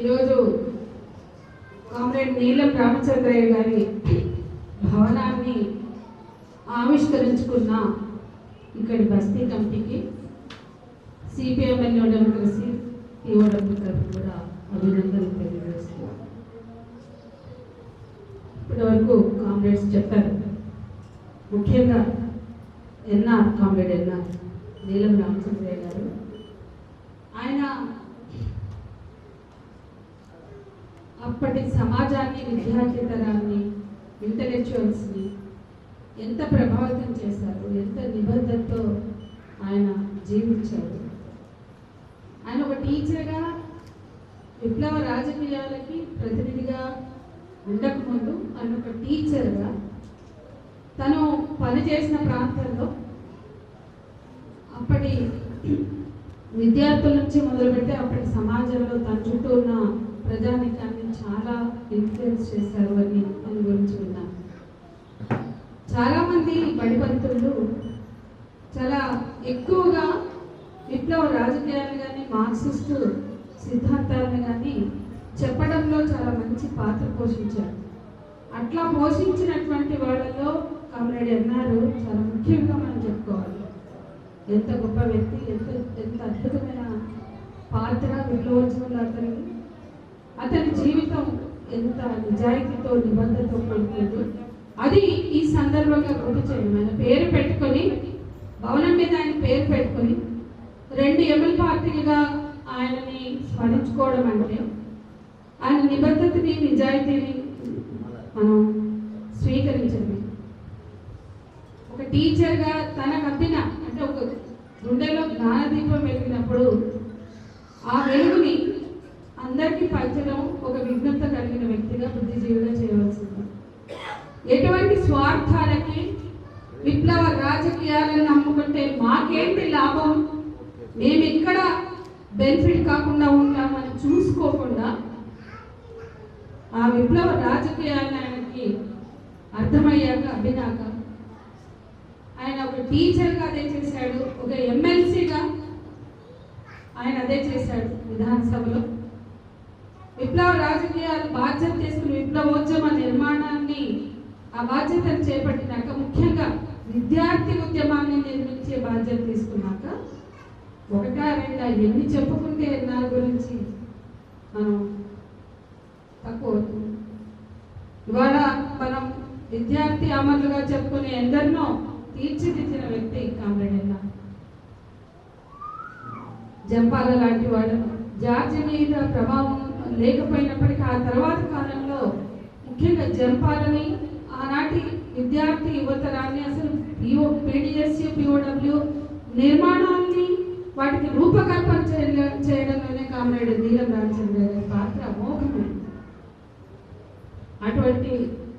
ఈరోజు కామ్రేడ్ నీలం రామచంద్రయ్య గారి భవనాన్ని ఆవిష్కరించుకున్న ఇక్కడి బస్తీ కమిటీకి సిపిఎంఎల్ డెమోక్రసీ ఈఓడబ్ల్యూ తరఫు కూడా అభినందనలు తెలియజేస్తున్నాను ఇప్పటి వరకు కామ్రేడ్స్ చెప్పారు. ముఖ్యంగా ఎన్ఆర్ కామ్రేడ్ ఎన్ఆర్ నీలం రామచంద్రయ్య గారు. ఆయన అప్పటి సమాజాన్ని విద్యార్థి తరాన్ని ఇంటలెక్చువల్స్ని ఎంత ప్రభావితం చేశారు ఎంత నిబద్ధతతో ఆయన జీవించారు. ఆయన ఒక టీచర్గా విప్లవ రాజకీయాలకి ప్రతినిధిగా ఉండకముందు ఆయన ఒక టీచర్గా తను పనిచేసిన ప్రాంతంలో అప్పటి విద్యార్థుల నుంచి మొదలుపెట్టి అప్పటి సమాజంలో తన చుట్టూ ఉన్న ప్రజానికాన్ని చాలా ఇన్ఫ్లుయెన్స్ చేశారు అని దాని గురించి విన్నాను చాలా మంది బడిపంతులు చాలా ఎక్కువగా విప్లవ రాజకీయాలను కానీ మార్క్సిస్టు సిద్ధాంతాలను కానీ చెప్పడంలో చాలా మంచి పాత్ర పోషించారు. అట్లా పోషించినటువంటి వాళ్ళలో కామ్రేడ్ అన్నారు చాలా ముఖ్యంగా మనం చెప్పుకోవాలి. ఎంత గొప్ప వ్యక్తి ఎంత ఎంత అద్భుతమైన పాత్ర విప్లవోద్యమంలో అతనికి అతని జీవితం ఎంత నిజాయితీతో నిబంధనతో కూడుకుంది అది ఈ సందర్భంగా గుర్తు చేయండి. ఆయన పేరు పెట్టుకొని భవనం మీద ఆయన పేరు పెట్టుకొని రెండు ఎమ్మెల్ పార్టీలుగా ఆయనని స్మరించుకోవడం అంటే ఆయన నిబద్ధతని నిజాయితీని మనం స్వీకరించండి. ఒక టీచర్గా తన కప్పిన అంటే ఒక గుండెలో జ్ఞానదీపం వెలిగినప్పుడు ఆ వెలుగుని అందరికీ పంచడం ఒక విఘ్నత కలిగిన వ్యక్తిగా బుద్ధిజీవిగా చేయవలసింది. ఎటువంటి స్వార్థాలకి విప్లవ రాజకీయాలను నమ్ముకుంటే మాకేంటి లాభం? మేము ఇక్కడ బెనిఫిట్ కాకుండా ఉంటామని చూసుకోకుండా ఆ విప్లవ రాజకీయాలను ఆయనకి అర్థమయ్యాక అభినాక ఆయన ఒక టీచర్గా అదే చేశాడు ఒక ఎమ్మెల్సీగా ఆయన అదే చేశాడు విధానసభలో. విప్లవ రాజకీయాలు బాధ్యత తీసుకుని విప్లవోద్యమ నిర్మాణాన్ని ఆ బాధ్యతను చేపట్టినాక ముఖ్యంగా విద్యార్థి ఉద్యమాన్ని నిర్మించే బాధ్యత తీసుకున్నాక ఒకట రెండా ఎన్ని చెప్పుకుంటే నా గురించి మనం తక్కువ అవుతుంది. ఇవాళ మనం విద్యార్థి అమరులుగా చెప్పుకునే ఎందరినో తీర్చిదిద్దిన వ్యక్తి కామ్రేడ్ అన్న జంపాల లాంటి వాడు జార్జి మీద ప్రభావం లేకపోయినప్పటికీ ఆ తర్వాత కాలంలో ముఖ్యంగా జంపాలని ఆనాటి విద్యార్థి యువతరాన్ని అసలు పిఓ పీడిఎస్సి పిఓడబ్ల్యూ నిర్మాణాన్ని వాటికి రూపకల్పన చేయ- చేయడంలోనే కామ్రేడ్ నీలం రామచంద్ర గారి పాత్ర అమోఘమైంది అటువంటి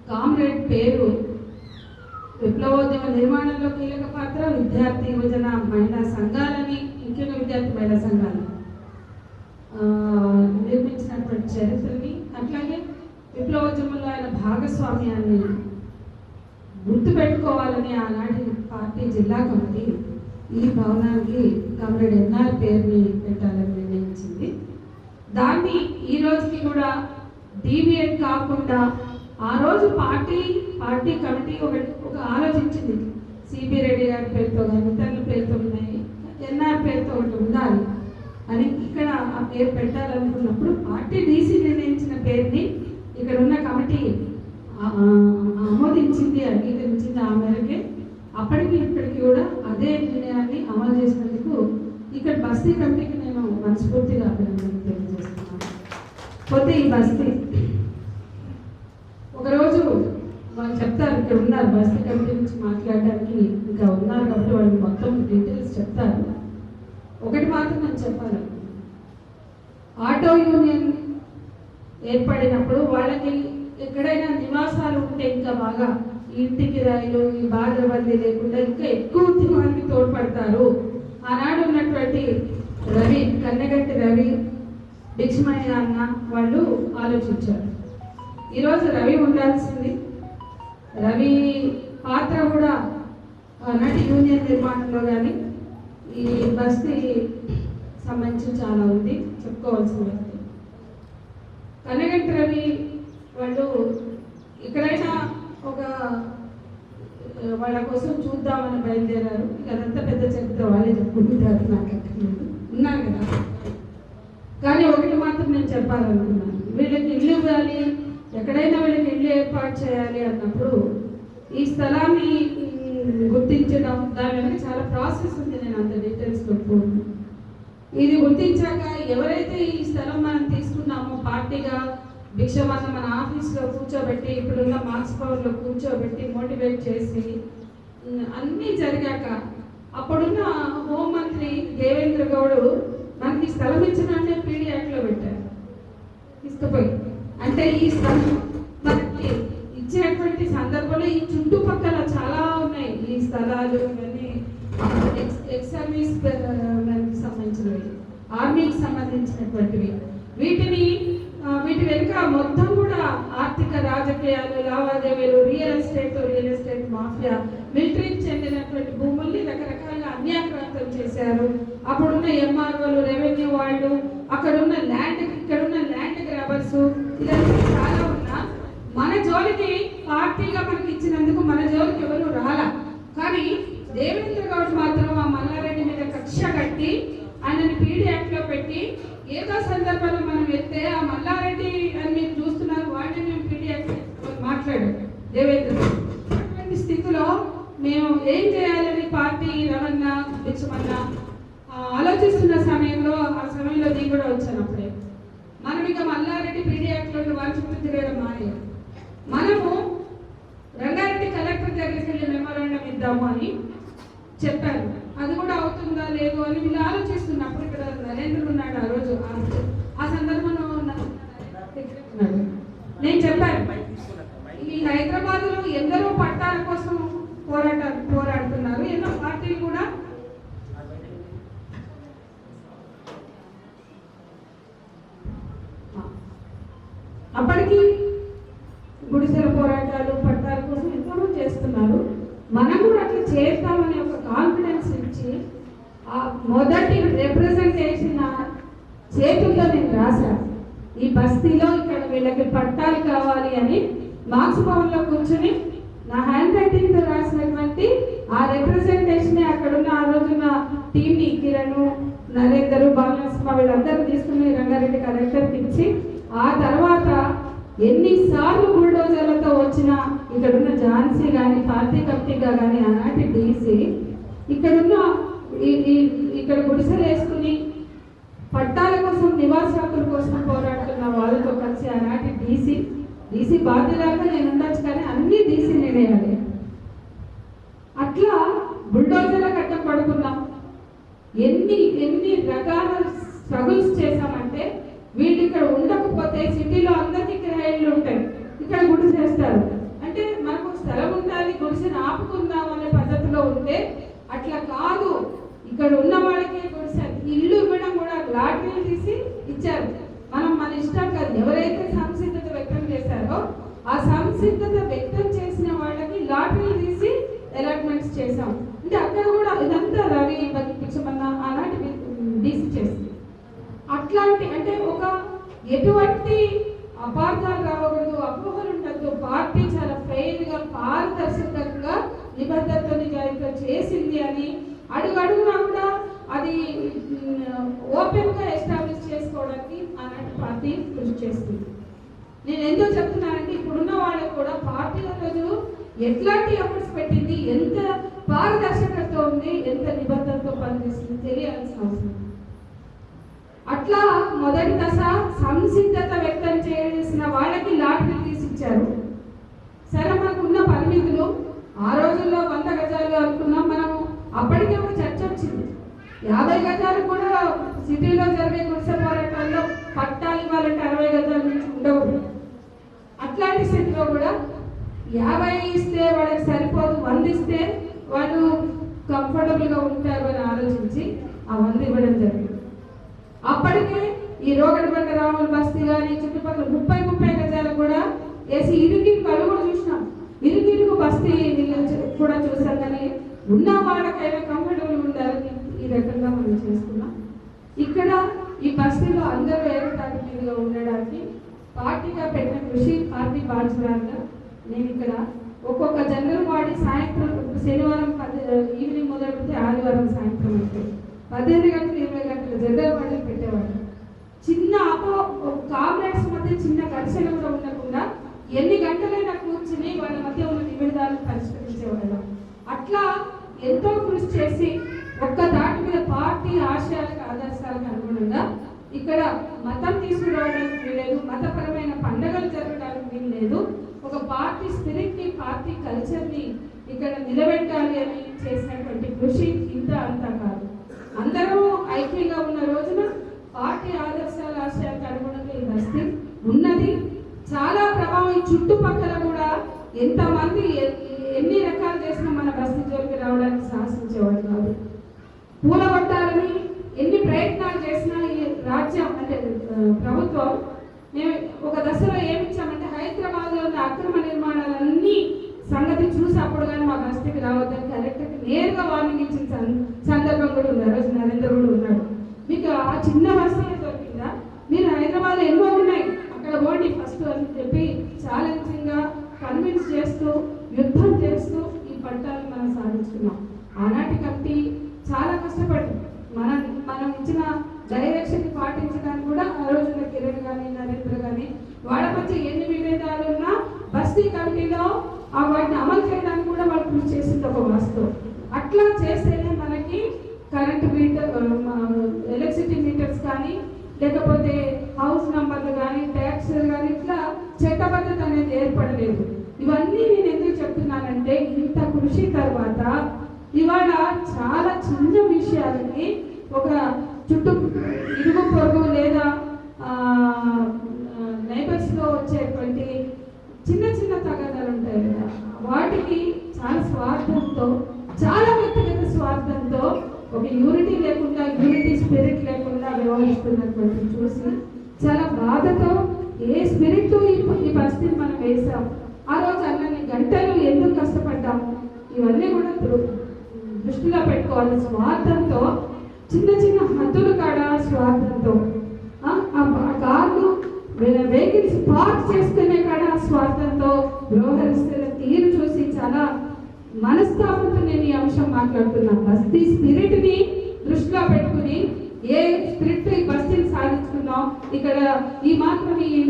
కామ్రేడ్ పేరు విప్లవోద్యమ నిర్మాణంలో కీలక పాత్ర విద్యార్థి యువజన మహిళా సంఘాలని ముఖ్యంగా విద్యార్థి మహిళా సంఘాలు. చేసినటువంటి చరిత్రని అట్లాగే విప్లవోద్యమంలో ఆయన భాగస్వామ్యాన్ని గుర్తుపెట్టుకోవాలని ఆనాటి పార్టీ జిల్లా కమిటీ ఈ భవనానికి కామ్రేడ్ ఎన్ఆర్ పేరుని పెట్టాలని నిర్ణయించింది. దాన్ని ఈ రోజుకి కూడా డీబీఎడ్ కాకుండా ఆ రోజు పార్టీ పార్టీ కమిటీ ఒక ఒక ఆలోచించింది. సిబి రెడ్డి గారి పేరుతో కానీ ఇతరుల పేరుతో ఉన్నాయి ఎన్ఆర్ పేరుతో ఒకటి ఉండాలి. అని ఇక్కడ ఆ పేరు పెట్టాలనుకున్నప్పుడు పార్టీ డీసీ నిర్ణయించిన పేరుని ఇక్కడ ఉన్న కమిటీ ఆమోదించింది అంగీకరించింది ఆ మేరకే. అప్పటికి ఇప్పటికి కూడా అదే నిర్ణయాన్ని అమలు చేసినందుకు ఇక్కడ బస్తీ కమిటీకి నేను మనస్ఫూర్తిగా అభినందనలు తెలియజేస్తున్నాను. పోతే ఈ బస్తీ ఒకరోజు వాళ్ళు చెప్తారు ఇక్కడ ఉన్నారు బస్తీ కమిటీ నుంచి మాట్లాడడానికి ఇంకా ఉన్నారు కాబట్టి వాళ్ళు మొత్తం డీటెయిల్స్ చెప్తారు ఒకటి మాత్రం నేను చెప్పాలి. ఆటో యూనియన్ ఏర్పడినప్పుడు వాళ్ళకి ఎక్కడైనా నివాసాలు ఉంటే ఇంకా బాగా ఇంటికి రైలు ఈ బాధబంది లేకుండా ఇంకా ఎక్కువ ఉద్యమానికి తోడ్పడతారు. ఆనాడు ఉన్నటువంటి రవి కన్నెగట్టి రవి భిక్షమయ్య అన్న వాళ్ళు ఆలోచించారు. ఈరోజు రవి ఉండాల్సింది. రవి పాత్ర కూడా నటి యూనియన్ నిర్మాణంలో కానీ ఈ బస్తీ సంబంధించి చాలా ఉంది. చెప్పుకోవాల్సిన వ్యక్తి కనగంటి రవి వాళ్ళు ఎక్కడైనా ఒక వాళ్ళ కోసం చూద్దామని బయలుదేరారు. ఇక అదంతా పెద్ద చరిత్ర వాళ్ళే చెప్పుకుంటారు నాకు అక్కర్లేదు కదా. కానీ ఒకటి మాత్రం నేను చెప్పాలనుకున్నాను. వీళ్ళకి ఇల్లు ఇవ్వాలి ఎక్కడైనా వీళ్ళకి ఇల్లు ఏర్పాటు చేయాలి అన్నప్పుడు ఈ స్థలాన్ని గుర్తించడం దాని వెనక చాలా ప్రాసెస్ ఉంది. చెప్పు ఇది గుర్తించాక ఎవరైతే ఈ స్థలం మనం తీసుకున్నామో పార్టీగా భిక్షమన్న మన ఆఫీస్లో కూర్చోబెట్టి ఇప్పుడున్న మార్క్స్ పవర్లో కూర్చోబెట్టి మోటివేట్ చేసి అన్నీ జరిగాక అప్పుడున్న హోంమంత్రి దేవేంద్ర గౌడ్ మనకి స్థలం ఇచ్చిన అంటే యాక్ట్లో పెట్టారు. తీసుకుపోయి. అంటే ఈ స్థలం మనకి ఇచ్చేటువంటి సందర్భంలో ఈ చుట్టుపక్కల చాలా ఉన్నాయి. ఈ స్థలాలు ఇవన్నీ ఎక్స్ సర్వీస్ uh, సంబంధించినవి. ఆర్మీకి సంబంధించినటువంటివి. వీటిని వీటి వెనుక మొత్తం కూడా ఆర్థిక రాజకీయాలు లావాదేవీలు real estate real estate mafia మిలిటరీకి చెందినటువంటి భూముల్ని రకరకాలుగా అన్యాక్రాంతం చేశారు. అప్పుడున్న ఎంఆర్ఓలు రెవెన్యూ వాళ్ళు అక్కడున్న ల్యాండ్ ఇక్కడున్న ల్యాండ్ గ్రాబర్స్ ఇదంతా చాలా ఉన్నా మన జోలికి పార్టీగా మనకి ఇచ్చినందుకు మన జోలికి ఎవరు రాలా. కానీ దేవేంద్ర గౌడ్ మాత్రం ఆ మల్లారెడ్డి మీద కక్ష కట్టి ఆయనని పీడీ యాక్ట్లో పెట్టి ఏదో సందర్భంలో మనం వెళ్తే ఆ మల్లారెడ్డి అని మీరు చూస్తున్నారు వాటిని మేము పీడీ యాక్ట్ దేవేంద్ర అటువంటి స్థితిలో మేము ఏం చేయాలని పార్టీ రవణ బిచ్చమన్న ఆలోచిస్తున్న సమయంలో ఆ సమయంలో నేను కూడా వచ్చాను అప్పుడే. మనం ఇక మల్లారెడ్డి పీడీ యాక్ట్లో వాళ్ళ చుట్టూ తిరగడం మానేయాలి మనము రంగారెడ్డి కలెక్టర్ దగ్గరికి వెళ్ళి మెమోరాండం ఇద్దాము అని చెప్పారు. అది కూడా అవుతుందా లేదు అని వీళ్ళు ఆలోచిస్తున్నప్పుడు ఇక్కడ నరేంద్ర ఉన్నాడు ఆ రోజు ఆ- ఆ సందర్భంలో ఉన్న- ఉన్నాడు. నేను చెప్పాను ఈ హైదరాబాద్లో ఎందరో పట్టాల కోసం పోరాట పోరాడుతున్నారు ఎన్నో పార్టీలు కూడా అప్పటికి గుడిసెల పోరాటాలు పట్టాల కోసం ఎంతో చేస్తున్నారు మనం కూడా అట్లా చేస్తామని ఒక కాన్ఫిడెన్స్ ఇచ్చి ఆ మొదటి రిప్రజెంటేషన్ నా చేతుల్లో నేను రాశాను ఈ బస్తీలో ఇక్కడ వీళ్ళకి పట్టాలు కావాలి అని మార్క్స్ భవన్లో కూర్చుని నా హ్యాండ్ రైటింగ్తో రాసినటువంటి ఆ రిప్రజెంటేషన్ అక్కడ ఉన్న ఆ రోజున టీంని కిరణ్ నరేందర్ బాలనరసింహ వీళ్ళందరూ తీసుకుని రంగారెడ్డి కలెక్టర్కి ఇచ్చి ఆ తర్వాత ఎన్నిసార్లు బుల్డోజర్లతో వచ్చిన ఇక్కడున్న ఝాన్సీ కానీ పార్టీ కమిటీగా కానీ ఆనాటి డీసీ ఇక్కడున్న ఇక్కడ గుడిసెలు వేసుకుని పట్టాల కోసం నివాస హక్కుల కోసం పోరాడుతున్న వాళ్ళతో కలిసి ఆనాటి డీసీ డీసీ బాధ్యతగా నేను ఉండొచ్చు కానీ అన్ని డీసీ నేనేయాలి అట్లా బుల్డోజర్ల కట్టం పడుకున్నాం ఎన్ని ఎన్ని రకాల స్ట్రగుల్స్ చేశామంటే వీళ్ళు ఇక్కడ ఉండకపోతే సిటీలో అందరికీ కిరాయిలు ఉంటాయి. ఇక్కడ గుడి చేస్తారు. అంటే మనకు స్థలం ఉండాలి గుడిసెను ఆపుకుందాం అనే పద్ధతిలో ఉంటే అట్లా కాదు. ఇక్కడ ఉన్న వాళ్ళకే గుడిసె ఇల్లు ఇవ్వడం కూడా లాటరీలు తీసి ఇచ్చారు. మనం మన ఇష్టం కాదు. ఎవరైతే సంసిద్ధత వ్యక్తం చేశారో ఆ సంసిద్ధత వ్యక్తం చేసిన వాళ్ళకి లాటరీలు తీసి అలాట్మెంట్స్ చేశాం అంటే అక్కడ కూడా ఇదంతా రవి పిచ్చమన్న ఆనాటి డీసీ చేసింది అట్లాంటి అంటే ఒక ఎటువంటి అపార్థాలు రావకూడదు అపోహలు ఉండద్దు పార్టీ చాలా ఫెయిల్గా పారదర్శకంగా నిబద్ధతతో నిజాయితీతో చేసింది అని అడుగు అడుగునా కూడా అది ఓపెన్గా ఎస్టాబ్లిష్ చేసుకోవడానికి ఆనాటి పార్టీ కృషి చేస్తుంది. నేను ఎందుకు చెప్తున్నానంటే ఇప్పుడున్న వాళ్ళకు కూడా పార్టీ రోజు ఎట్లాంటి ఎఫర్ట్స్ పెట్టింది ఎంత పారదర్శకత ఉంది ఎంత నిబద్ధతతో పనిచేస్తుంది తెలియాల్సిన అవసరం అట్లా మొదటి దశ సంసిద్ధత వ్యక్తం చేసిన వాళ్ళకి లాటరీ తీసిచ్చారు సరే మనకున్న పరిమితులు ఆ రోజుల్లో వంద గజాలు అనుకున్నాం మనము అప్పటికే ఒక చర్చ వచ్చింది. యాభై గజాలు కూడా సిటీలో జరిగే గుడిసె పోరాటం కావాలంటే అరవై గజాల నుంచి ఉండవు. అట్లాంటి స్థితిలో కూడా యాభై ఇస్తే వాళ్ళకి సరిపోదు వంద ఇస్తే వాళ్ళు కంఫర్టబుల్గా ఉంటారు అని ఆలోచించి ఆ వంద ఇవ్వడం జరిగింది. అప్పటికే ఈ రోగడబండ రాముల బస్తీ కానీ చుట్టుపక్కల ముప్పై ముప్పై గజాలు కూడా వేసి ఇరుకి కళ్ళు కూడా చూసినాం. ఇరుకిరుకు బస్తీ కూడా చూసాం కానీ ఉన్న వాళ్ళకైనా కంఫర్టబుల్ ఉండాలని ఈ రకంగా మనం చేసుకున్నాం. ఇక్కడ ఈ బస్తీలో అందరూ ఏకతాటి మీదుగా ఉండడానికి పార్టీగా పెట్టిన కృషి పార్టీ బాధ్యురాలుగా నేను ఇక్కడ ఒక్కొక్క జనరల్ వాడి సాయంత్రం శనివారం పది ఈవినింగ్ మొదలు పెడితే ఆదివారం సాయంత్రం అంటే పదిహేను గంటలు ఇరవై గంటలు జనరల్ వాడిని పెట్టేవాడు చిన్న అపో కామ్రేడ్స్ మధ్య చిన్న ఘర్షణ కూడా ఉండకుండా ఎన్ని గంటలైనా కూర్చుని వాళ్ళ మధ్య ఉన్న నిమిడాలను పరిష్కరించేవాళ్ళం. అట్లా ఎంతో కృషి చేసి ఒక్క దాటి మీద పార్టీ ఆశయాలకు ఆదర్శాలకు అనుగుణంగా ఇక్కడ మతం తీసుకురావడానికి వీలేదు మతపరమైన పండుగలు జరగడానికి వీలు లేదు ఒక పార్టీ స్పిరిట్ని పార్టీ కల్చర్ని ఇక్కడ నిలబెట్టాలి అని చేసినటువంటి కృషి ఇంత అంతా కాదు. అందరూ ఐక్యంగా ఉన్న రోజున పార్టీ ఆదర్శాల ఆశయాలకు అనుగుణంగా ఈ బస్తీ ఉన్నది. చాలా ప్రభావం ఈ చుట్టుపక్కల కూడా ఎంతమంది ఎన్ని రకాలు చేసినా మన బస్తీ జోలికి రావడానికి సాహసించేవాళ్ళు కాదు కూలగొట్టాలని ఎన్ని ప్రయత్నాలు చేసినా ఈ రాజ్యం అంటే ప్రభుత్వం మేము ఒక దశలో ఏమిచ్చామంటే ఇచ్చామంటే ఉన్న అక్రమ నిర్మాణాలన్నీ సంగతి చూసి అప్పుడు కానీ మా దృష్టికి రావద్దని కలెక్టర్కి నేరుగా వార్నింగ్ ఇచ్చిన సందర్భం కూడా ఉంది. ఆ రోజు నరేంద్ర కూడా ఉన్నాడు. మీకు ఆ చిన్న బస్తీ దొరికిందా? మీరు హైదరాబాద్లో ఎన్నో ఉన్నాయి. అక్కడ పోండి ఫస్ట్ అని చెప్పి ఛాలెంజింగ్గా కన్విన్స్ చేస్తూ యుద్ధం చేస్తూ ఈ పట్టాలు మనం సాధించుకున్నాం. ఆనాటి కమిటీ చాలా కష్టపడి మనం మనం ఇచ్చిన డైరెక్షన్ పాటించడానికి కూడా ఆ రోజున కిరణ్ కానీ నరేంద్ర కానీ వాళ్ళ మధ్య ఎన్ని విభేదాలు ఉన్నా బస్తీ కమిటీలో ఆ వాటిని అమలు చేయడానికి కూడా వాళ్ళు కృషి చేసింది ఒక వాస్తవం. అట్లా చేస్తేనే మనకి కరెంట్ మీటర్ ఎలక్ట్రిసిటీ మీటర్స్ కానీ లేకపోతే హౌస్ నంబర్లు కానీ ట్యాక్స్ కానీ ఇట్లా చట్టబద్ధత అనేది ఏర్పడలేదు ఇవన్నీ నేను ఎందుకు చెప్తున్నానంటే ఇంత కృషి తర్వాత ఇవాళ చాలా చిన్న విషయాలని ఒక చుట్టూ ఇరుగు పొరుగు లేదా నైబర్స్లో వచ్చేటువంటి చిన్న చిన్న తగాదాలు ఉంటాయి కదా వాటికి చాలా స్వార్థంతో చాలా వ్యక్తిగత స్వార్థంతో ఒక యూనిటీ లేకుండా యూనిటీ స్పిరిట్ లేకుండా వ్యవహరిస్తున్నటువంటి చూసి చాలా బాధతో ఏ స్పిరిట్ ఈ ఈ పరిస్థితి మనం వేసాం ఆ రోజు అన్నన్ని గంటలు ఎందుకు కష్టపడ్డాము ఇవన్నీ కూడా దృ- దృష్టిలో పెట్టుకోవాలి స్వార్థంతో చిన్న చిన్న హద్దులు కాడ స్వార్థంతో ఆ ఆ బ- కార్లు వెహికల్స్ పార్క్ చేసుకునే కాడ స్వార్థంతో వ్యవహరిస్తున్న తీరు చూసి చాలా మనస్తాపంతో నేను ఈ అంశం మాట్లాడుతున్నా. బస్తీ స్పిరిట్ని దృష్టిలో పెట్టుకుని ఏ స్పిరిట్ ఈ బస్తీని సాధించుకున్నాం? ఇక్కడ ఈ మాత్రం ఈ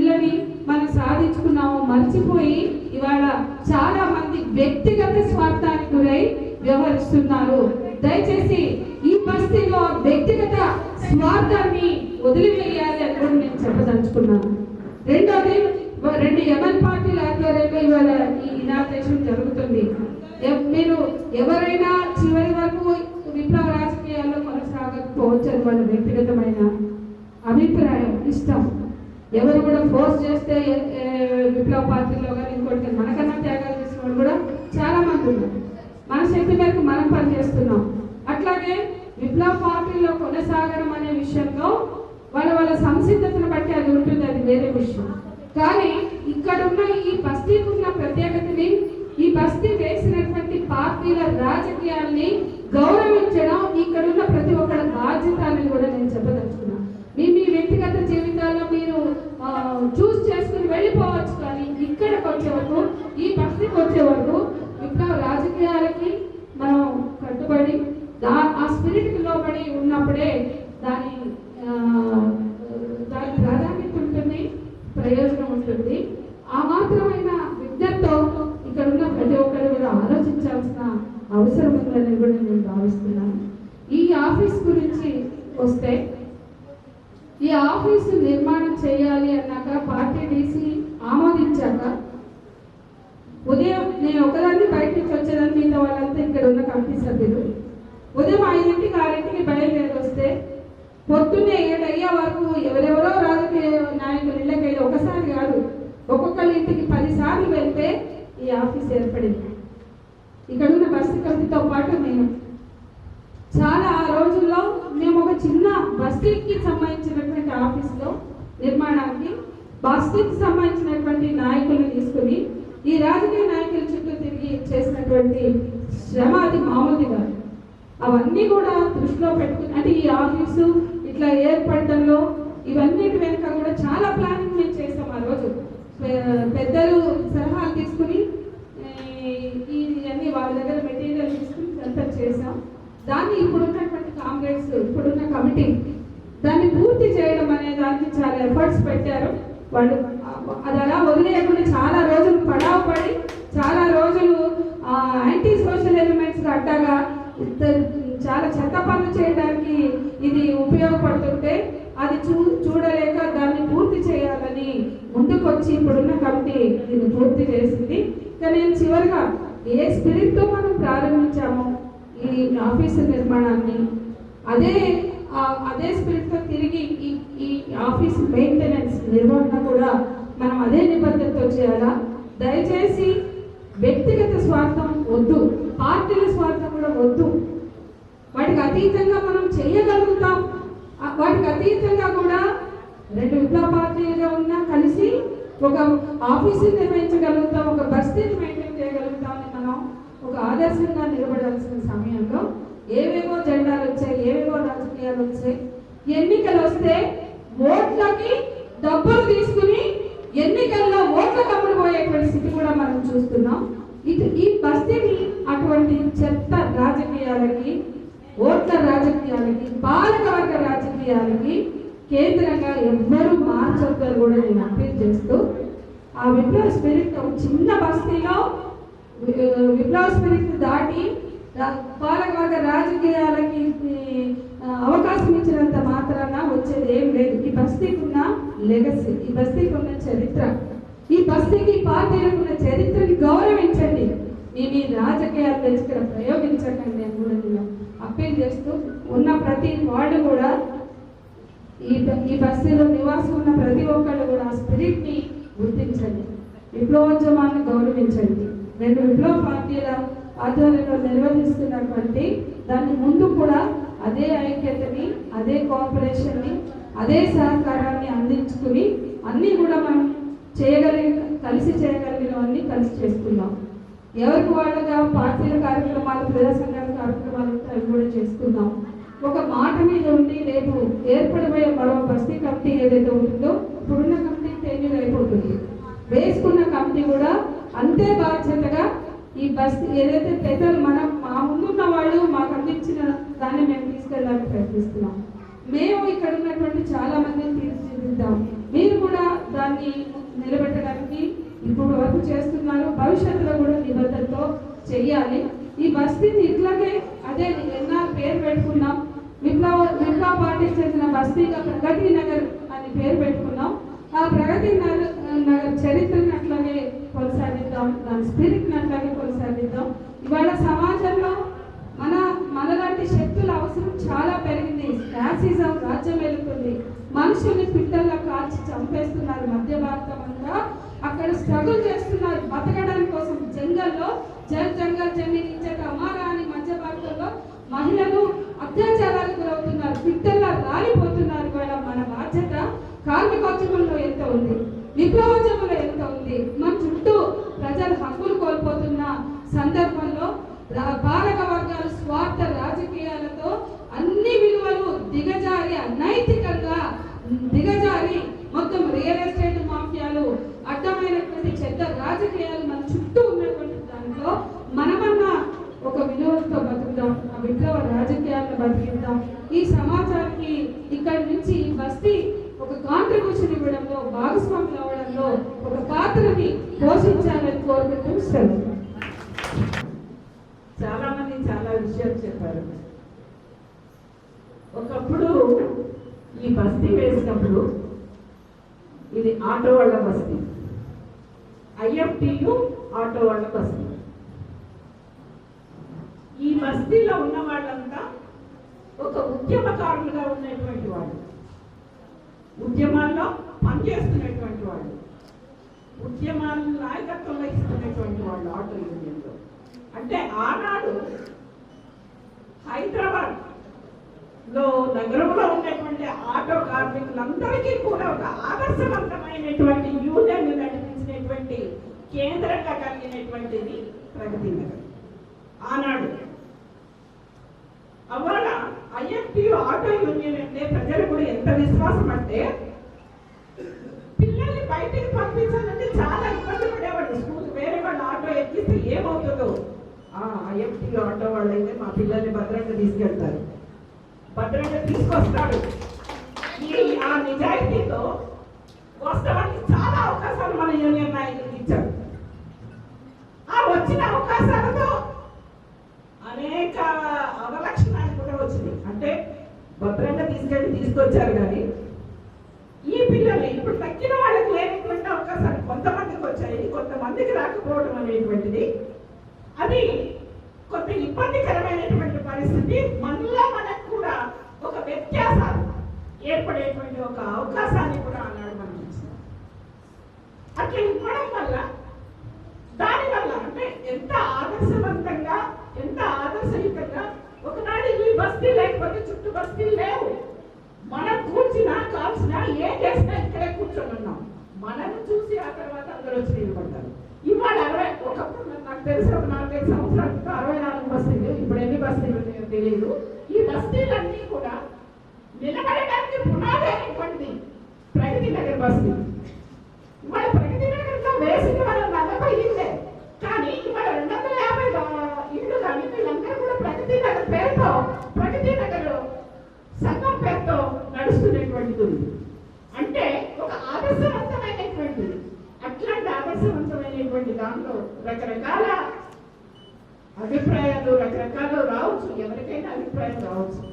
మనం సాధించుకున్నాము మర్చిపోయి ఇవాళ చాలా మంది వ్యక్తిగత స్వార్థానికి గురై వ్యవహరిస్తున్నారు. దయచేసి ఈ బస్తీలో వ్యక్తిగత స్వార్థాన్ని వదిలివేయాలి అని కూడా నేను చెప్పదలుచుకున్నాను. రెండోది రెండు ఎమ్మెల్ పార్టీల ఆధ్వర్యంలో ఇవాళ ఈ ఇనాగ్రేషన్ జరుగుతుంది. మీరు ఎవరైనా చివరి వరకు విప్లవ రాజకీయాల్లో కొనసాగకపోవచ్చు అది వాళ్ళ వ్యక్తిగతమైన అభిప్రాయం ఇష్టం. ఎవరు కూడా ఫోర్స్ చేస్తే విప్లవ పార్టీలో కానీ ఇంకోటి మనకన్నా త్యాగాలు చేసిన వాళ్ళు కూడా చాలా మంది ఉన్నారు. మన శక్తి మేరకు మనం పనిచేస్తున్నాం. అట్లాగే విప్లవ పార్టీలో కొనసాగడం అనే విషయంలో వాళ్ళ వాళ్ళ సంసిద్ధతను బట్టి అది ఉంటుంది. అది వేరే విషయం. కానీ ఇక్కడ ఉన్న ఈ బస్తీకి ఉన్న ప్రత్యేకతని ఈ బస్తీ వేసినటువంటి పార్టీల రాజకీయాల్ని గౌరవించడం ఇక్కడ ఉన్న ప్రతి ఒక్కరి బాధ్యత అని కూడా నేను చెప్పదలుచుకున్నా. మీ మీ వ్యక్తిగత జీవితాల్లో మీరు చూస్ చేసుకుని వెళ్ళిపోవచ్చు కానీ ఇక్కడికి వచ్చే వరకు ఈ బస్తీకి వచ్చే వరకు రాజకీయాలకి మనం కట్టుబడి దా ఆ స్పిరిట్కి లోబడి ఉన్నప్పుడే దాని దాని ప్రాధాన్యత ప్రయోజనం ఉంటుంది. ఆ మాత్రమైన విద్యతో ఇక్కడ ఉన్న ప్రతి ఒక్కరు కూడా ఆలోచించాల్సిన అవసరం ఉందని కూడా నేను భావిస్తున్నాను. ఈ ఆఫీస్ గురించి వస్తే ఈ ఆఫీసు నిర్మాణం చేయాలి అన్నాక పార్టీ డీసీ ఆమోదించాక ఉదయం నేను ఒకదాన్ని బయట నుంచి వచ్చేదాన్ని మిగతా వాళ్ళంతా ఇక్కడ ఉన్న కమిటీ సభ్యులు. ఉదయం ఐదింటికి ఆరింటికి బయలుదేరి వస్తే పొద్దున్నే ఏడు అయ్యే వరకు ఎవరెవరో రాజకీయ నాయకులు ఇళ్ళకి ఒకసారి కాదు ఒక్కొక్కరి ఇంటికి పదిసార్లు వెళ్తే ఈ ఆఫీస్ ఏర్పడింది. ఇక్కడ ఉన్న బస్సు కమిటీతో పాటు మేము చాలా ఆ రోజుల్లో మేము ఒక చిన్న బస్తీకి సంబంధించినటువంటి ఆఫీస్లో నిర్మాణానికి బస్తీకి సంబంధించినటువంటి నాయకులను తీసుకుని ఈ రాజకీయ నాయకుల చుట్టూ తిరిగి చేసినటువంటి శ్రమ అది మామూలుది కాదు అవన్నీ కూడా దృష్టిలో పెట్టుకుని అంటే ఈ ఆఫీసు ఇట్లా ఏర్పడటంలో ఇవన్నిటి వెనుక కూడా చాలా ప్లానింగ్ మేము చేస్తాం ఆ రోజు. పెద్దలు సలహాలు తీసుకుని ఈ ఇవన్నీ వాళ్ళ దగ్గర మెటీరియల్ తీసుకుని ఇదంతా చేసాం. దాన్ని ఇప్పుడున్నటువంటి కాంగ్రెస్ ఇప్పుడున్న కమిటీ దాన్ని పూర్తి చేయడం అనే దానికి చాలా ఎఫర్ట్స్ పెట్టారు. వాళ్ళు అది అలా వదిలేయకుండా చాలా రోజులు పడావ పడి చాలా రోజులు యాంటీ సోషల్ ఎలిమెంట్స్ అడ్డగా చాలా చెత్త పనులు చేయడానికి ఇది ఉపయోగపడుతుంటే అది చూ చూడలేక దాన్ని పూర్తి చేయాలని ముందుకొచ్చి ఇప్పుడున్న కమిటీ దీన్ని పూర్తి చేసింది. కానీ నేను చివరిగా ఏ స్పిరిట్తో మనం ప్రారంభించామో ఈ ఆఫీసు నిర్మాణాన్ని అదే అదే స్పిరిట్తో తిరిగి ఈ ఈ ఆఫీస్ మెయింటెనెన్స్ నిర్వహణ కూడా మనం అదే నిబద్ధతతో చేయాలా? దయచేసి వ్యక్తిగత స్వార్థం వద్దు పార్టీల స్వార్థం కూడా వద్దు. వాటికి అతీతంగా మనం చేయగలుగుతాం వాటికి అతీతంగా కూడా రెండు విప్లవ పార్టీలుగా ఉన్నా కలిసి ఒక ఆఫీసుని నిర్వహించగలుగుతాం ఒక బస్తీని మెయింటైన్ చేయగలుగుతాం అని మనం ఒక ఆదర్శంగా నిలబడాల్సిన సమయంలో ఏవేవో జెండాలు వచ్చాయి ఏవేవో రాజకీయాలు వచ్చాయి. ఎన్నికలు వస్తే ఓట్లకి డబ్బులు తీసుకుని ఎన్నికల్లో ఓట్ల ఓట్లకు అమ్ముడుపోయేటువంటి స్థితి కూడా మనం చూస్తున్నాం. ఇది ఈ బస్తీని అటువంటి చెత్త రాజకీయాలకి ఓట్ల రాజకీయాలకి పాలకవర్గ రాజకీయాలకి కేంద్రంగా ఎవ్వరూ మార్చొద్దని కూడా నేను అప్పీల్ చేస్తూ ఆ విప్లవ స్పిరిట్ ఒక చిన్న బస్తీలో విప్లవ స్పిరిట్ దాటి పాలకవర్గ రాజకీయాలకి అవకాశం ఇచ్చినంత మాత్రాన వచ్చేది ఏం లేదు. ఈ బస్తీకి ఉన్న లెగసీ ఈ బస్తీకి ఉన్న చరిత్ర. ఈ బస్తీకి పార్టీలకు ఉన్న చరిత్రని గౌరవించండి. మీ మీ రాజకీయాలు తెచ్చుకుని ప్రయోగించకండి అని కూడా నేను అప్పీల్ చేస్తూ ఉన్న ప్రతి వార్డు కూడా ఈ ఈ బస్తీలో నివాసం ఉన్న ప్రతి ఒక్కళ్ళు కూడా ఆ స్పిరిట్ని గుర్తించండి. విప్లవోద్యమాన్ని గౌరవించండి. రెండు విప్లవ పార్టీల ఆధ్వర్యంలో నిర్వహిస్తున్నటువంటి దాని ముందు కూడా అదే ఐక్యతని అదే కోఆపరేషన్ని అదే సహకారాన్ని అందించుకుని అన్నీ కూడా మనం చేయగలిగి కలిసి చేయగలిగినవన్నీ కలిసి చేస్తున్నాం. ఎవరికి వాళ్ళగా పార్టీల కార్యక్రమాలు ప్రజా సంఘాల కార్యక్రమాలు ఉంటే కూడా చేసుకుందాం. ఒక మాట మీద ఉండి రేపు ఏర్పడబోయే మరో బస్తీ కమిటీ ఏదైతే ఉంటుందో ఇప్పుడున్న కమిటీ టెన్యూర్ అయిపోతుంది. వేసుకున్న కమిటీ కూడా అంతే బాధ్యతగా ఈ బస్తీ ఏదైతే పెద్దలు మనం మా ముందున్న వాళ్ళు మాకు అందించిన దాన్ని మేము తీసుకెళ్ళడానికి ప్రయత్నిస్తున్నాం. మేము ఇక్కడ ఉన్నటువంటి చాలా మందిని తీర్చిదిద్దాం. మీరు కూడా దాన్ని నిలబెట్టడానికి ఇప్పుడు వరకు చేస్తున్నారు. భవిష్యత్తులో కూడా నిబద్ధతతో చెయ్యాలి. ఈ బస్తీని ఇట్లాగే అదే ఎన్ఆర్ పేరు పెట్టుకున్నాం విప్లవ విప్లవ పార్టీకి చెందిన బస్తీగా ప్రగతి నగర్ అని పేరు పెట్టుకున్నాం. ఆ ప్రగతి నగర్ నగర్ చరిత్రని అట్లాగే కొనసాగిద్దాం దాని స్పిరిట్ని అట్లాగే కొనసాగిద్దాం. ఇవాళ సమాజంలో మన మనలాంటి శక్తుల అవసరం చాలా పెరిగింది. ఫ్యాసిజం రాజ్యం వెళుతుంది మనుషుల్ని పిట్టల్లా కాల్చి చంపేస్తున్నారు మన భారతం అక్కడ స్ట్రగుల్ చేస్తున్నారు. బతకడానికి కోసం జంగల్లో జల్ జంగల్ జమీన్ ఇచ్చక అమారా అని మధ్య భారతంలో మహిళలు అత్యాచారాలకు గురవుతున్నారు. పిట్టల్లా రాలిపోతున్నారు. కూడా మన బాధ్యత కార్మికోద్యమంలో ఎంత ఉంది? విప్లవోద్యమంలో ఎంత ఉంది? మన చుట్టూ ప్రజలు హక్కులు కోల్పోతున్న సందర్భంలో బాలక వర్గాలు స్వార్థ రాజకీయాలతో అన్ని విలువలు దిగజారి అనైతికంగా దిగజారి మొత్తం రియల్ ఎస్టేట్ మాఫియాలు అడ్డమైనటువంటి చెత్త రాజకీయాలు మన చుట్టూ ఉన్నటువంటి దాంట్లో మనమన్నా ఒక విలువలతో బతుకుదాం ఆ విప్లవ రాజకీయాలను బతికిద్దాం. ఈ సమాజానికి ఇక్కడి నుంచి ఈ బస్తీ ఒక కాంట్రిబ్యూషన్ ఇవ్వడంలో భాగస్వాములు అవ్వడంలో ఒక పాత్రని పోషించాలని కోరుకుంటూ సెలవు. చాలా మంది చాలా విషయాలు చెప్పారు ఒకప్పుడు ఈ బస్తీ వేసినప్పుడు ఇది ఆటో వాళ్ళ బస్తీ ఐఎఫ్టియు ఆటో వాళ్ళ వస్తుంది ఈ బస్తీలో ఉన్న వాళ్ళంతా ఒక ఉద్యమకారులుగా ఉన్నటువంటి వాళ్ళు. ఉద్యమాల్లో పనిచేస్తున్నటువంటి వాళ్ళు. ఉద్యమాలను నాయకత్వం ఇస్తున్నటువంటి వాళ్ళు ఆటో యూనియన్లో. అంటే ఆనాడు హైదరాబాద్లో నగరంలో ఉన్నటువంటి ఆటో కార్మికులందరికీ కూడా ఒక ఆదర్శవంతమైనటువంటి యూనియన్ నడిపించినటువంటి కేంద్రంగా కలిగినటువంటిది ప్రగతి నగర్. ఆనాడు అవ్వాల ఐఎఫ్టి ఆటో యూనియన్ అంటే ప్రజలు కూడా ఎంత విశ్వాసం అంటే పిల్లల్ని బయటికి పంపించాలంటే చాలా ఇబ్బంది పడేవాళ్ళు. స్కూల్ వేరే వాళ్ళు ఆటో ఎక్కిస్తే ఏమవుతుందో. ఆ ఆటో వాళ్ళు అయితే మా పిల్లల్ని భద్రంగా తీసుకెళ్తారు. భద్రంగా తీసుకొస్తాడు. ఈ ఆ నిజాయితీతో వాస్తవానికి చాలా అవకాశాలు మన యూనియన్ నాయకులు ఇచ్చారు. వచ్చిన అవకాశాలతో అనేక అవలక్షణాలు కూడా వచ్చినాయి. అంటే భద్రంగా తీసుకెళ్ళి తీసుకొచ్చారు కానీ ఈ పిల్లలు ఇప్పుడు తక్కిన వాళ్ళకి లేనటువంటి అవకాశాలు కొంతమందికి వచ్చాయి కొంతమందికి రాకపోవడం అనేటువంటిది అది కొంత ఇబ్బందికరమైనటువంటి పరిస్థితి మనలో మనకు కూడా ఒక వ్యత్యాసాలు ఏర్పడేటువంటి ఒక అవకాశాన్ని కూడా అన్నాడు మనం ఇచ్చాం. అట్లా ఇవ్వడం వల్ల దానివల్ల అంటే ఎంత ఆదర్శవంతంగా ఎంత ఆదర్శయుతంగా ఒకనాడు ఈ బస్తీ లేకపోతే చుట్టూ బస్తీలు లేవు మనం కూర్చున్నా కాల్చినా ఏం చేసినా ఇక్కడే కూర్చొని ఉన్నాం మనల్ని చూసి ఆ తర్వాత అందరూ వచ్చి నిలబడ్డారు ఇవాళ అరవై ఒకప్పుడు నాకు- నాకు తెలిసి ఒక నాలుగైదు సంవత్సరాల క్రితం అరవై నాలుగు బస్తీలు ఇప్పుడు ఎన్ని బస్తీలు లేదు. ఈ బస్తీలన్నీ కూడా నిలబడడానికి పునాది అయినటువంటిది ప్రగతి నగర్ బస్తీ. ఇవాళ ప్రగతి నగర్లో వేసిన వాళ్ళ నలభై ఇల్లే. కానీ ఇవాళ రెండు వందల యాభై ఇళ్ళు కానీ వీళ్ళందరూ కూడా ప్రగతి నగర్ పేరుతో ప్రగతి నగర్ సంఘం పేరుతో నడుస్తున్నటువంటిది ఉంది అంటే ఒక ఆదర్శవంతమైనటువంటిది అట్లాంటి ఆదర్శవంతమైనటువంటి దాంట్లో రకరకాల అభిప్రాయాలు రకరకాలు రావచ్చు ఎవరికైనా అభిప్రాయం రావచ్చు.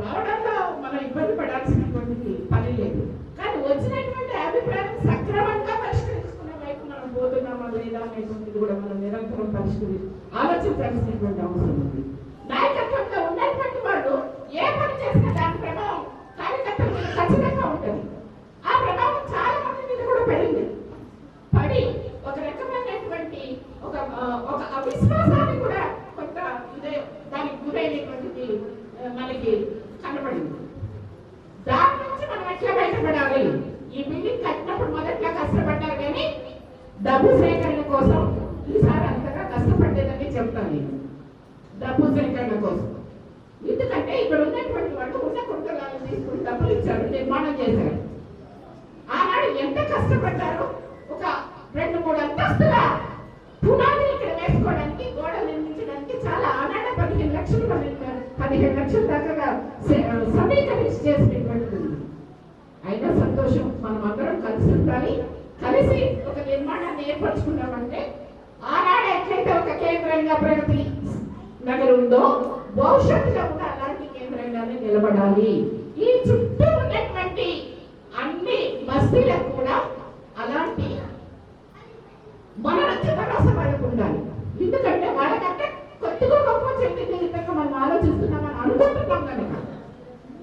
రావడంలో మనం ఇబ్బంది పడాల్సినటువంటి పని లేదు. కానీ వచ్చినటువంటి అభిప్రాయం సక్రమంగా పరిష్కరించుకునే వైపు మనం పోతున్నామా లేదా అనేటువంటిది కూడా మనం నిరంతరం పరిష్కరి ఆలోచించాల్సినటువంటి అవసరం ఉంది. నాయకత్వంలో ఉన్నటువంటి వాళ్ళు ఏ పని చేసినా దాని ప్రభావం కార్యకర్తల మీద ఖచ్చితంగా ఉంటుంది ఆ ప్రభావం చాలా మంది మీద కూడా పడింది పడి ఒక రకమైనటువంటి ఒక ఆ, ఒక అవిశ్వాసాన్ని కూడా కొంత ఇదే దానికి గురైనటువంటిది ఆ, మనకి కనబడింది దాని నుంచి మనం ఎట్లా బయటపడాలి ఈ బిల్డింగ్ కట్టినప్పుడు మొదట్లో కష్టపడ్డారు కానీ డబ్బు సేకరణ కోసం ఈసారి అంతగా కష్టపడలేదని చెప్తాను నేను డబ్బు సేకరణ కోసం ఎందుకంటే ఇక్కడ ఉన్నటువంటి వాళ్ళు ఉన్న కుంటలను తీసుకుని డబ్బులు ఇచ్చారు నిర్మాణం చేశారు ఆనాడు ఎంత కష్టపడ్డారో ఒక రెండు మూడు అంతస్తుల పునాది ఇక్కడ వేసుకోవడానికి గోడ నిర్మించడానికి చాలా ఆనాడ పదిహేను లక్షలు పన్నెండు పదిహేను లక్షల దాకా సే- సమీకరించి చేసినటువంటిది ఉంది. అయినా సంతోషం మనం అందరం కలిసి ఉండాలి కలిసి ఒక నిర్మాణాన్ని ఏర్పరచుకున్నామంటే ఆనాడు ఎట్లయితే ఒక కేంద్రంగా ప్రగతి నగరం ఉందో భవిష్యత్తులో కూడా అలాంటి కేంద్రంగానే నిలబడాలి. ఈ చుట్టూ ఉన్నటువంటి అన్ని బస్తీలకు కూడా అలాంటి మన నుంచి భరోసా వాళ్ళకు ఉండాలి ఎందుకంటే వాళ్ళకంటే కొద్దిగా గొప్ప చైతన్యయుతంగా మనం ఆలోచిస్తున్నామని అనుకుంటున్నాం కనుక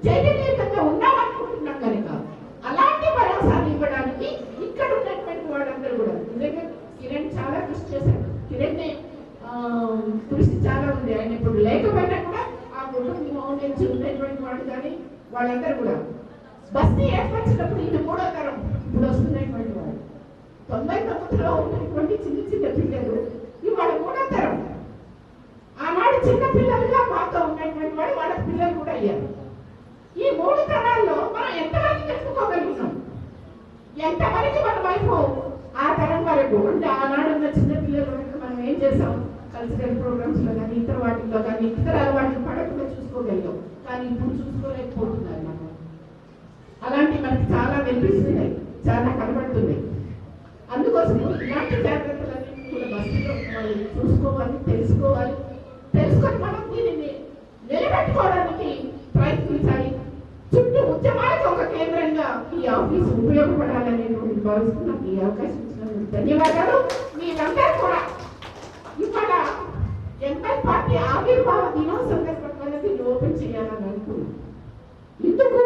చైతన్యయుతంగా ఉన్నామనుకుంటున్నాం కనుక అలాంటి భరోసాలు ఇవ్వడానికి ఇక్కడ ఉన్నటువంటి వాళ్ళందరూ కూడా నిజంగా కిరణ్ చాలా కృషి చేశాడు కిరణ్ కృషి చాలా ఉంది ఆయన ఇప్పుడు లేకపోయినా కూడా ఆ కుటుంబం నుంచి ఉన్నటువంటి వాళ్ళు కానీ వాళ్ళందరూ కూడా. బస్తీ ఏర్పరిచినప్పుడు ఇది మూడో తరం ఇప్పుడు వస్తున్నటువంటి వాళ్ళు తొంభై తొమ్మిదిలో ఉన్నటువంటి చిన్న చిన్న పిల్లలు ఇవాళ మూడో తరం ఆనాడు చిన్న పిల్లలుగా మాతో ఉన్నటువంటి వాడు వాళ్ళ పిల్లలు కూడా అయ్యారు. ఈ మూడు తరాల్లో మనం ఎంతమంది తెలుసుకోగలుగుతాం? ఎంతమందికి మన వైపు ఆ తరం వరకు అంటే ఆనాడు ఉన్న చిన్న పిల్లల వరకు మనం ఏం చేసాం కల్చరల్ ప్రోగ్రామ్స్లో కానీ ఇతర వాటిల్లో కానీ ఇతర వాటిని పడకుండా చూసుకోగలిగాం. కానీ ఇప్పుడు చూసుకోలేకపోతున్నారు మనం అలాంటి మనకి చాలా వినిపిస్తున్నాయి చాలా కనబడుతున్నాయి. అందుకోసం ఇలాంటి జాగ్రత్తలన్నీ కూడా బస్సులో చూసుకోవాలి తెలుసుకోవాలి. తెలుసుకొని మనం దీనిని నిలబెట్టుకోవడానికి ప్రయత్నించాలి. చుట్టూ ఉద్యమాలకు ఒక కేంద్రంగా ఈ ఆఫీస్ ఉపయోగపడాలని భావిస్తున్నాను ఈ అవకాశం ఇచ్చినందుకు ధన్యవాదాలు మీరందరూ కూడా ఇవాళ ఎంఎల్ పార్టీ ఆవిర్భావ దినోత్సవం సందర్భంగా దీన్ని ఓపెన్ చేయాలని అనుకున్నాం ఎందుకు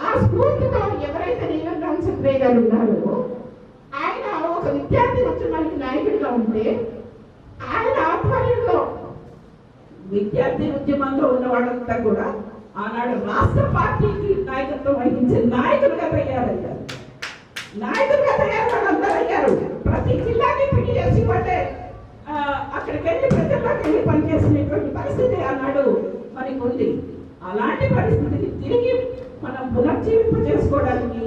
ఆ స్ఫూర్తితో ఎవరైతే నీలం రామచంద్రయ్య గారు ఉన్నారో ఆయన ఒక విద్యార్థి ఉద్యమానికి నాయకుడిగా ఉంటే ఆయన ఆధ్వర్యంలో విద్యార్థి ఉద్యమంలో ఉన్న వాళ్ళంతా కూడా ఆనాడు రాష్ట్ర పార్టీకి నాయకత్వం వహించే నాయకులుగా తయారయ్యారు నాయకులుగా తయారు వాళ్ళందరూ అయ్యారు ప్రతి జిల్లాకి పిటిఎస్సి అంటే ఆ, అక్కడికి వెళ్ళి ప్రజల్లోకి వెళ్ళి పనిచేసినటువంటి పరిస్థితి ఆనాడు మనకు ఉంది అలాంటి పరిస్థితిని తిరిగి మనం పునర్జీవింప చేసుకోవడానికి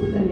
ఇది